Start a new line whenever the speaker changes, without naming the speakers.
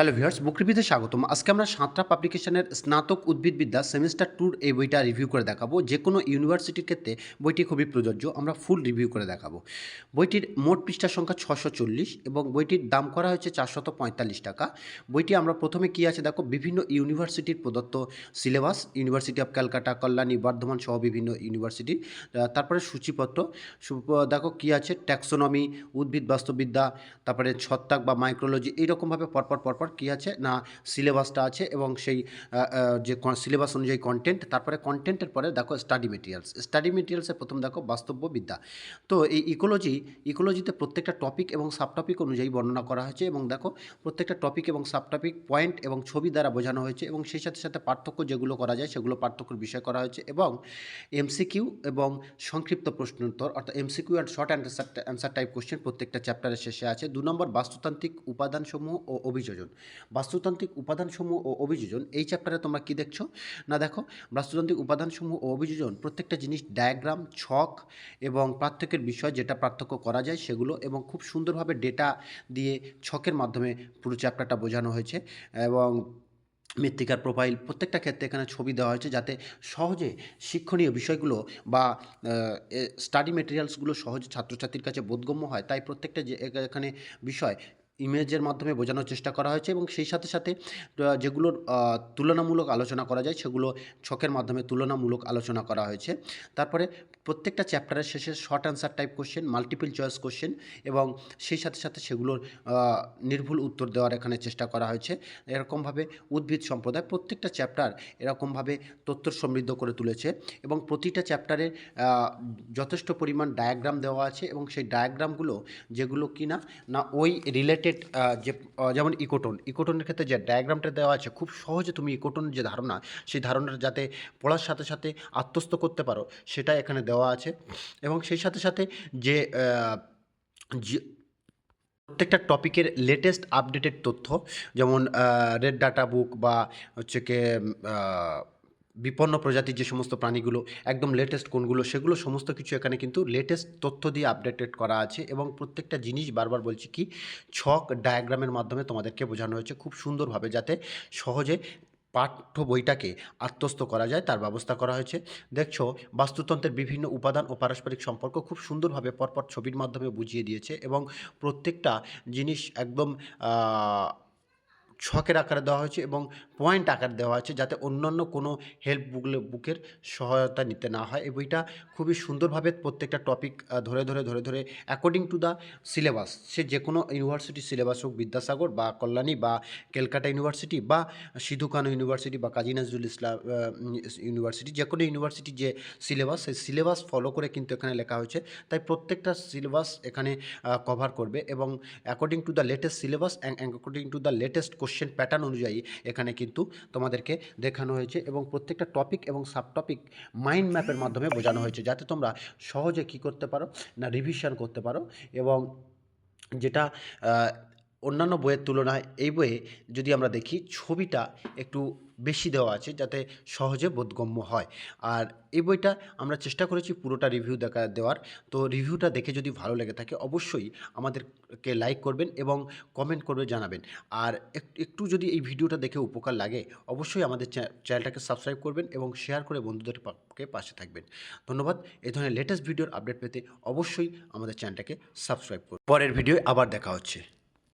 Hello viewers বুক রিভিউতে স্বাগতম। আজকে আমরা সাঁতরা পাবলিকেশনের স্নাতক উদ্ভিদবিদ্যা সেমিস্টার ট্যুর এই বইটা রিভিউ করে দেখাবো। যে কোনো ইউনিভার্সিটির ক্ষেত্রে বইটি খুবই প্রযোজ্য, আমরা ফুল রিভিউ করে দেখাবো। বইটির মোট পৃষ্ঠা সংখ্যা ছশো চল্লিশ এবং বইটির দাম করা হয়েছে চারশত পঁয়তাল্লিশ টাকা। বইটি আমরা প্রথমে কী আছে দেখো, বিভিন্ন ইউনিভার্সিটির প্রদত্ত syllabus, university of Calcutta, Kalyani, Bardhaman সহ বিভিন্ন ইউনিভার্সিটির তারপরে সূচিপত্র দেখো কী আছে, ট্যাক্সোনমি, উদ্ভিদ বাস্তুবিদ্যা তারপরে ছত্রাক বা মাইক্রোলজি, এইরকমভাবে পরপর পরপর কী আছে? না সিলেবাসটা আছে এবং সেই যে সিলেবাস অনুযায়ী কন্টেন্ট তারপরে কন্টেন্টের পরে দেখো স্টাডি মেটেরিয়ালস স্টাডি মেটেরিয়ালসে প্রথম দেখো বাস্তব্য বিদ্যা তো এই ইকোলজি ইকোলজিতে প্রত্যেকটা টপিক এবং সাব টপিক অনুযায়ী বর্ণনা করা হয়েছে এবং দেখো প্রত্যেকটা টপিক এবং সাব টপিক পয়েন্ট এবং ছবি দ্বারা বোঝানো হয়েছে এবং সেই সাথে সাথে পার্থক্য যেগুলো করা যায় সেগুলো পার্থক্যের বিষয় করা হয়েছে এবং এমসিকিউ এবং সংক্ষিপ্ত প্রশ্নোত্তর অর্থাৎ MCQ and short answer answer type question প্রত্যেকটা চ্যাপ্টারের শেষে আছে। দু নম্বর বাস্তুতান্ত্রিক উপাদানসমূহ ও অভিযোজন। বাস্তুতান্ত্রিক উপাদানসমূহ ও অভিযোজন, এই চ্যাপ্টারে তোমরা কি দেখছ? না, দেখো, বাস্তুতান্ত্রিক উপাদানসমূহ ও অভিযোজন, প্রত্যেকটা জিনিস ডায়াগ্রাম ছক এবং পার্থক্যের বিষয় যেটা পার্থক্য করা যায় সেগুলো এবং খুব সুন্দরভাবে ডেটা দিয়ে ছকের মাধ্যমে পুরো চ্যাপ্টারটা বোঝানো হয়েছে এবং মৃত্তিকার প্রোফাইল প্রত্যেকটা ক্ষেত্রে এখানে ছবি দেওয়া হয়েছে যাতে সহজে শিক্ষণীয় বিষয়গুলো বা স্টাডি মেটেরিয়ালসগুলো সহজে ছাত্রছাত্রীর কাছে বোধগম্য হয়। তাই প্রত্যেকটা যে এখানে বিষয় ইমেজের মাধ্যমে বোঝানোর চেষ্টা করা হয়েছে এবং সেই সাথে সাথে যেগুলোর তুলনামূলক আলোচনা করা যায়, সেগুলো ছকের মাধ্যমে তুলনামূলক আলোচনা করা হয়েছে। তারপরে প্রত্যেকটা চ্যাপ্টারের শেষে short answer type question, multiple choice question এবং সেই সাথে সাথে সেগুলোর নির্ভুল উত্তর দেওয়ার এখানে চেষ্টা করা হয়েছে। এরকমভাবে উদ্ভিদ সম্প্রদায় প্রত্যেকটা চ্যাপ্টার এরকমভাবে তথ্য সমৃদ্ধ করে তুলেছে এবং প্রতিটা চ্যাপ্টারে যথেষ্ট পরিমাণ ডায়াগ্রাম দেওয়া আছে এবং সেই ডায়াগ্রামগুলো যেগুলো কি না না ওই রিলেটেড যে যেমন ইকোটন, ইকোটনের ক্ষেত্রে যে ডায়াগ্রামটা দেওয়া আছে খুব সহজে তুমি ইকোটনের যে ধারণা, সেই ধারণাটা যাতে পড়ার সাথে সাথে আত্মস্থ করতে পারো সেটা এখানে দেওয়া আছে এবং সেই সাথে সাথে যে প্রত্যেকটা টপিকের লেটেস্ট আপডেটেড তথ্য, যেমন রেড ডাটা বুক বা হচ্ছে কি বিপন্ন প্রজাতির যে সমস্ত প্রাণীগুলো, একদম লেটেস্ট কোনগুলো, সেগুলো সমস্ত কিছু এখানে কিন্তু লেটেস্ট তথ্য দিয়ে আপডেটেড করা আছে এবং প্রত্যেকটা জিনিস বারবার বলছি কি, ছক ডায়াগ্রামের মাধ্যমে তোমাদেরকে বোঝানো হয়েছে খুব সুন্দরভাবে যাতে সহজে পাঠ্য বইটাকে আত্মস্থ করা যায়, তার ব্যবস্থা করা হয়েছে। দেখছ, বাস্তুতন্ত্রের বিভিন্ন উপাদান ও পারস্পরিক সম্পর্ক খুব সুন্দরভাবে পরপর ছবির মাধ্যমে বুঝিয়ে দিয়েছে এবং প্রত্যেকটা জিনিস একদম ছকের আকারে দেওয়া হয়েছে এবং পয়েন্ট আকার দেওয়া আছে যাতে অন্যান্য কোনো হেল্প বুকলে বুকের সহায়তা নিতে না হয়। এই বইটা খুবই সুন্দরভাবে প্রত্যেকটা টপিক ধরে ধরে ধরে ধরে অ্যাকর্ডিং টু দ্য সিলেবাস সে যে কোনো ইউনিভার্সিটি সিলেবাস হোক, বিদ্যাসাগর বা কল্যাণী বা ক্যালকাটা ইউনিভার্সিটি বা সিধু কানু ইউনিভার্সিটি বা কাজী নজরুল ইসলাম ইউনিভার্সিটি যে কোনো ইউনিভার্সিটির যে সিলেবাস সেই সিলেবাস ফলো করে কিন্তু এখানে লেখা হয়েছে। তাই প্রত্যেকটা সিলেবাস এখানে কভার করবে এবং according to the latest syllabus and according to the latest question pattern অনুযায়ী এখানে কিন্তু তোমাদেরকে দেখানো হয়েছে এবং প্রত্যেকটা টপিক এবং সাব টপিক মাইন্ড ম্যাপের মাধ্যমে বোঝানো হয়েছে, যাতে তোমরা সহজে কি করতে পারো না রিভিশন করতে পারো এবং যেটা অন্যান্য বইয়ের তুলনায় এই বইয়ে যদি আমরা দেখি, ছবিটা একটু বেশি দেওয়া আছে যাতে সহজে বোধগম্য হয়। আর এই বইটা আমরা চেষ্টা করেছি পুরোটা রিভিউ দেখা দেওয়ার। তো রিভিউটা দেখে যদি ভালো লেগে থাকে, অবশ্যই আমাদেরকে লাইক করবেন এবং কমেন্ট করবে জানাবেন। আর এক- একটু যদি এই ভিডিওটা দেখে উপকার লাগে, অবশ্যই আমাদের চ্যানেলটাকে সাবস্ক্রাইব করবেন এবং শেয়ার করে বন্ধুদের পাকে পাশে থাকবেন। ধন্যবাদ। এই ধরনের লেটেস্ট ভিডিওর আপডেট পেতে অবশ্যই আমাদের চ্যানেলটাকে সাবস্ক্রাইব করুন। পরের ভিডিও আবার দেখা হচ্ছে।